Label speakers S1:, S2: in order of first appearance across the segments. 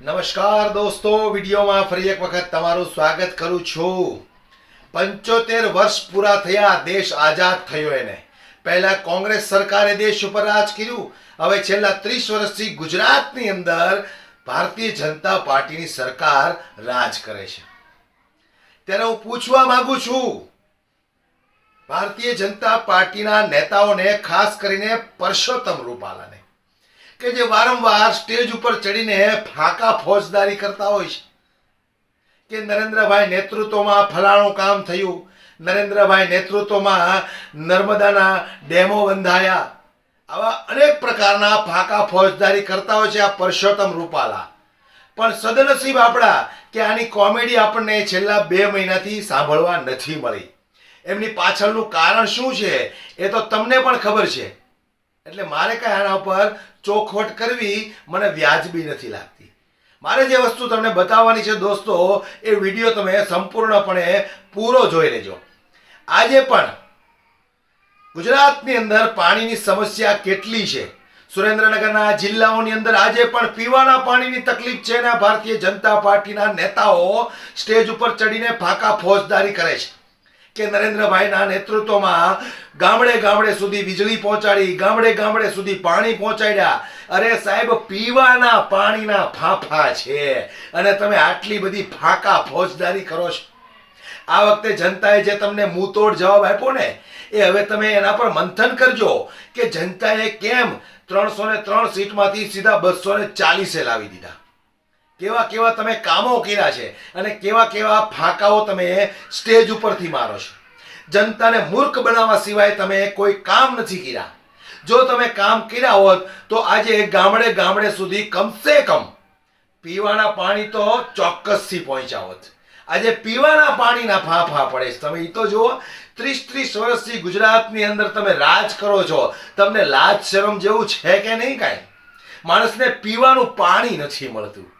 S1: નમસ્કાર દોસ્તો, વિડીયોમાં ફરી એક વખત તમારું સ્વાગત કરું છું. પંચોતેર વર્ષ પૂરા થયા, દેશ આઝાદ થયો એને. પહેલા કોંગ્રેસ સરકારે દેશ ઉપર રાજ કર્યું. હવે છેલ્લા ત્રીસ વર્ષથી ગુજરાતની અંદર ભારતીય જનતા પાર્ટીની સરકાર રાજ કરે છે. ત્યારે હું પૂછવા માંગુ છું, ભારતીય જનતા પાર્ટીના નેતાઓને, ખાસ કરીને પરસોત્તમ રૂપાલાને કે જે વારંવાર સ્ટેજ ઉપર ચડીને ફાંકા ફોજદારી કરતા હોય છે. કે નરેન્દ્રભાઈ નેતૃત્વમાં ફલાણું કામ થયું. નરેન્દ્રભાઈ નેતૃત્વમાં નર્મદાના ડેમો બંધાયા. આવા અનેક પ્રકારના ફાંકા ફોજદારી કરતા હોય છે આ પરસોત્તમ રૂપાલા. પણ સદનસીબ આપણા કે આની કોમેડી આપણને છેલ્લા બે મહિનાથી સાંભળવા નથી મળી. એમની પાછળનું કારણ શું છે એ તો તમને પણ ખબર છે. એટલે મારે કાંઈ આના ઉપર ચોખવટ કરવી મને વ્યાજબી નથી લાગતી. મારે જે વસ્તુ તમને બતાવવાની છે દોસ્તો, એ વીડિયો તમે સંપૂર્ણપણે પૂરો જોઈ લેજો. આજે પણ ગુજરાતની અંદર પાણીની સમસ્યા કેટલી છે? સુરેન્દ્રનગરના જિલ્લાઓની અંદર આજે પણ પીવાના પાણીની તકલીફ છે ને ભારતીય જનતા પાર્ટીના નેતાઓ સ્ટેજ ઉપર ચડીને ફાકા ફોજદારી કરે છે. કે નરેન્દ્રભાઈના નેતૃત્વમાં ગામડે ગામડે સુધી વીજળી પહોંચાડી, ગામડે ગામડે સુધી પાણી પહોંચાડ્યા. અરે સાહેબ, પીવાના પાણીના ફાંફા છે. અને તમે આટલી બધી ફાંકા ફોજદારી કરો છો. આ વખતે જનતાએ જે તમને મૂતોડ જવાબ આપ્યો ને, એ હવે તમે એના પર મંથન કરજો કે જનતાએ કેમ ત્રણસો ને ત્રણ સીટમાંથી સીધા બસો ને ચાલીસે લાવી દીધા. કેવા કેવા તમે કામો કર્યા છે અને કેવા કેવા ફાંકાઓ તમે સ્ટેજ ઉપરથી મારો છો. જનતાને મૂર્ખ બનાવવા સિવાય તમે કોઈ કામ નથી કર્યા. જો તમે કામ કર્યા હોત તો આજે ગામડે ગામડે સુધી કમસે કમ પીવાના પાણી તો ચોક્કસથી પહોંચાવત આજે પીવાના પાણીના ફાંફા પડે છે. તમે એ તો જુઓ, ત્રીસ ત્રીસ વર્ષથી ગુજરાતની અંદર તમે રાજ કરો છો. તમને લાજ શરમ જેવું છે કે નહીં કાંઈ? માણસને પીવાનું પાણી નથી મળતું.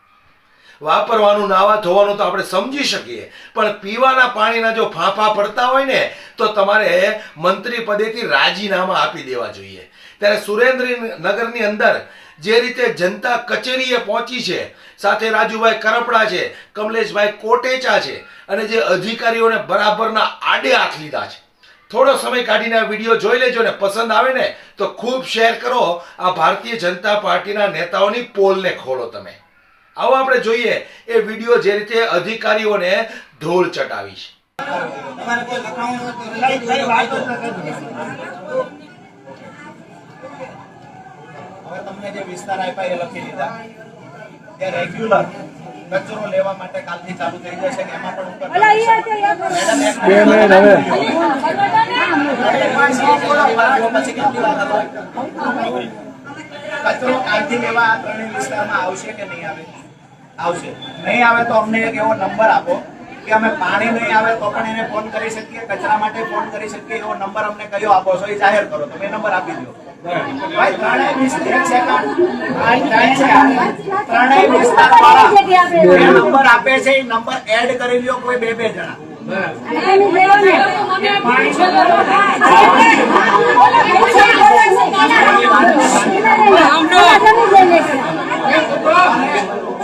S1: વાપરવાનું, નાવા ધોવાનું તો આપણે સમજી શકીએ. પણ પીવાના પાણીના જો ફાંફા પડતા હોય ને, તો તમારે મંત્રી પદેથી રાજીનામા આપી દેવા જોઈએ. ત્યારે સુરેન્દ્રનગરની અંદર જે રીતે જનતા કચેરીએ પહોંચી છે, સાથે રાજુભાઈ કરપડા છે, કમલેશભાઈ કોટેચા છે, અને જે અધિકારીઓને બરાબરના આડે હાથ લીધા છે. થોડો સમય કાઢીને આ વીડિયો જોઈ લેજો ને, પસંદ આવે ને, તો ખૂબ શેર કરો આ ભારતીય જનતા પાર્ટીના નેતાઓની પોલને ખોલો તમે. આવો આપણે જોઈએ એ વીડિયો જે રીતે અધિકારીઓને ધોલ ચટાવી છે.
S2: તમને જે વિસ્તાર આપ્યા એ લખી લીધા તે રેગ્યુલર કચરો લેવા માટે કાલથી ચાલુ થઈ જશે કે એમાં પણ ઉપર મેડમ એક
S3: બે મિનિટ. હવે.
S2: પછી કેટલી વાર થતો? કચરો કાલથી લેવા આ ત્રણેય વિસ્તારમાં આવશે કે નહીં આવે? આવશે. નહીં આવે તો અમને એક એવો નંબર આપો કે અમે પાણી નહીં આવે તો પણ એને ફોન કરી શકીએ કચરા માટે ફોન કરી શકીએ એવો નંબર અમને કયો આપો છો એ જાહેર કરો. તમે નંબર આપી દો. નંબર. આપે છે એ નંબર એડ કરી લ્યો કોઈ બે બે જણા. એક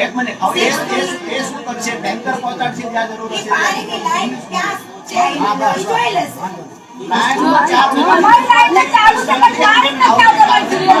S2: એક મિનિટ હવે એ એ- શું કરશે ટેન્કર પહોંચાડશે જ્યાં જરૂર હશે ત્યાં. લાઈનમાં ચાર જણા
S4: પાણી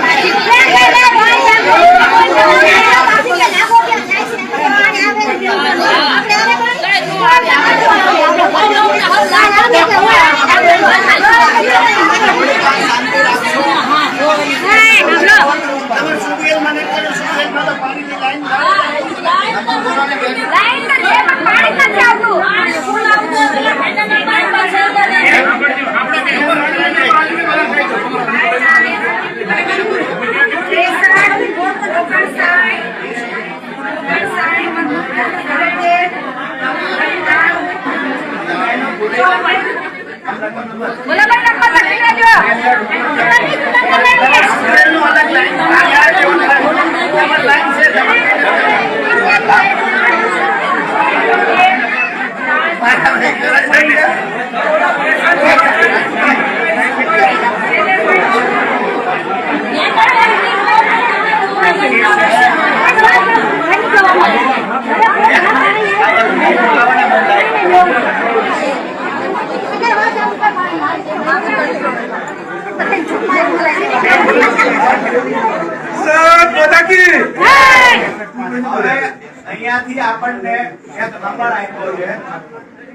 S2: આપણને એક નંબર આપ્યો છે.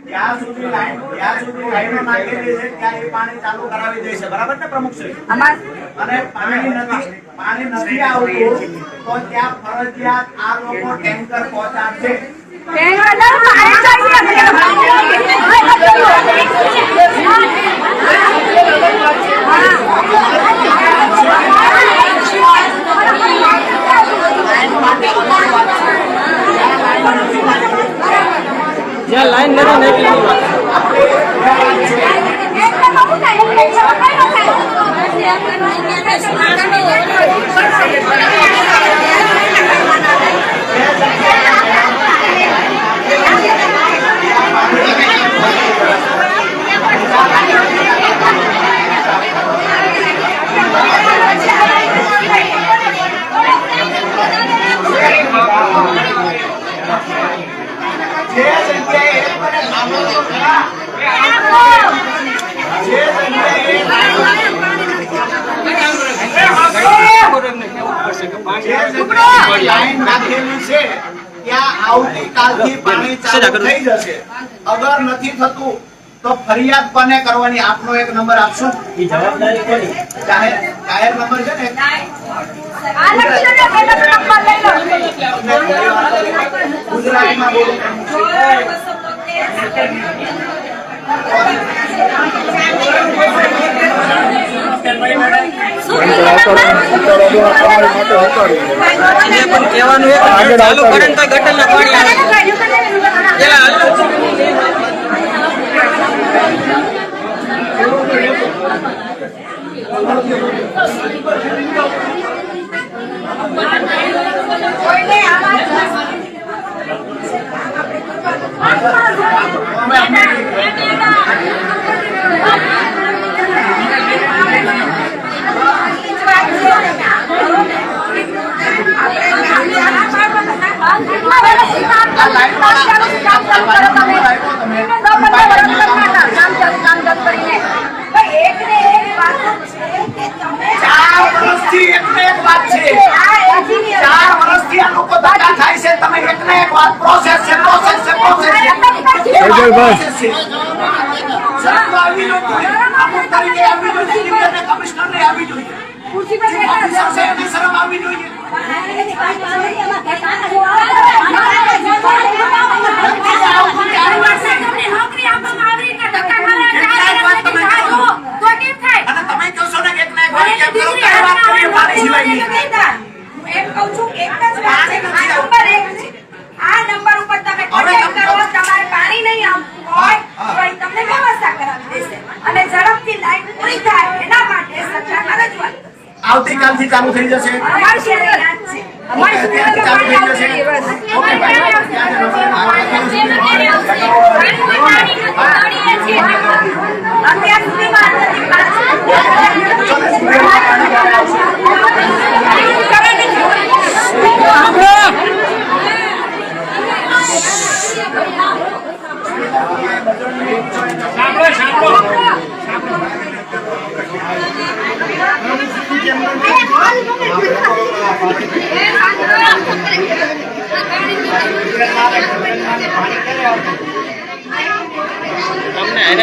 S2: ત્યાં સુધી લાઈન ત્યાં સુધી લાઈનો નાખેલી છે ત્યાં એ પાણી ચાલુ કરાવી દેશે બરાબર ને પ્રમુખ શ્રી? અને પાણી નથી પાણી નથી આવતું તો ત્યાં ફરજિયાત આ લોકો ટેન્કર પહોંચાડશે.
S3: જ્યાં
S2: Thank you. આવતીકાલથી પાણી ચાલુ થઈ જશે. અગર નથી થતું તો ફરિયાદ કોને કરવાની? આપનો એક નંબર આપશો.
S3: જવાબદારી કોની?
S2: જાહેર જાહેર નંબર છે ને? ગુજરાતીમાં બોલો.
S3: એને પણ કહેવાનું એક ચાલુ કરે ને તો ગટરના પાણી આવે પેલા હાલ ચાર વર્ષથી એક ને એક વાત છે ચાર વર્ષથી આ લોકો ધક્કા ખાય છે તમે એક ને એક વાત પ્રોસેસ છે પ્રોસેસ છે પ્રોસેસ છે પ્રોસેસ છે શરત આવી જોઈએ અમુક તરીકે આવી જોઈએ ડિવિઝન કમિશનરને આવી જોઈએ ઓફિસર છે એની શરમ આવી જોઈએ અને તમે કહો છો ને કે એક ને એક વાત કેમ કરો કઈ વાત કરીએ પાણી સિવાયની
S4: એમ કહું છું એક જ વાત છે આ નંબર એક છે. આ નંબર ઉપર તમે કોન્ટેક્ટ કરો તમારે પાણી નહીં આવતું હોય તો તમને વ્યવસ્થા કરાવી દેશે. અને ઝડપથી લાઈન પૂરી થાય એના માટે સરકાર રજૂઆત.
S2: આવતીકાલથી ચાલુ થઈ જશે.
S4: અમારી યાદ છે. અમારી
S2: અત્યારથી ચાલુ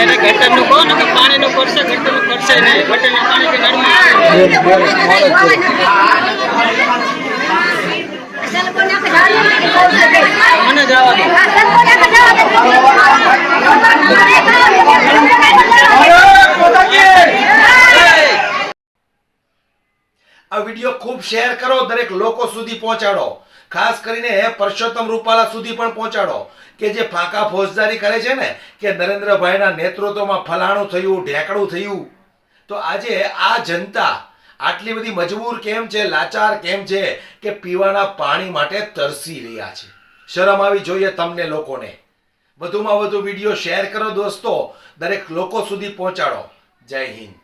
S3: એને
S5: ગટરનું કહો ને પાણીનું કરશે ગટરનું કરશે નહીં ગટરના પાણીથી આવે. મને જવા
S1: આ વીડિયો ખૂબ શેર કરો, દરેક લોકો સુધી પહોંચાડો ખાસ કરીને પરસોત્તમ રૂપાલા સુધી પણ પહોંચાડો. કે જે ફાંકા ફોજદારી કરે છે ને, કે નરેન્દ્રભાઈના નેતૃત્વમાં ફલાણું થયું, ઢેકણું થયું. તો આજે આ જનતા આટલી બધી મજબૂર કેમ છે, લાચાર કેમ છે, કે પીવાના પાણી માટે તરસી રહ્યા છે. શરમ આવી જોઈએ તમને લોકોને. વધુમાં વધુ વીડિયો શેર કરો દોસ્તો. દરેક લોકો સુધી પહોંચાડો. જય હિન્દ.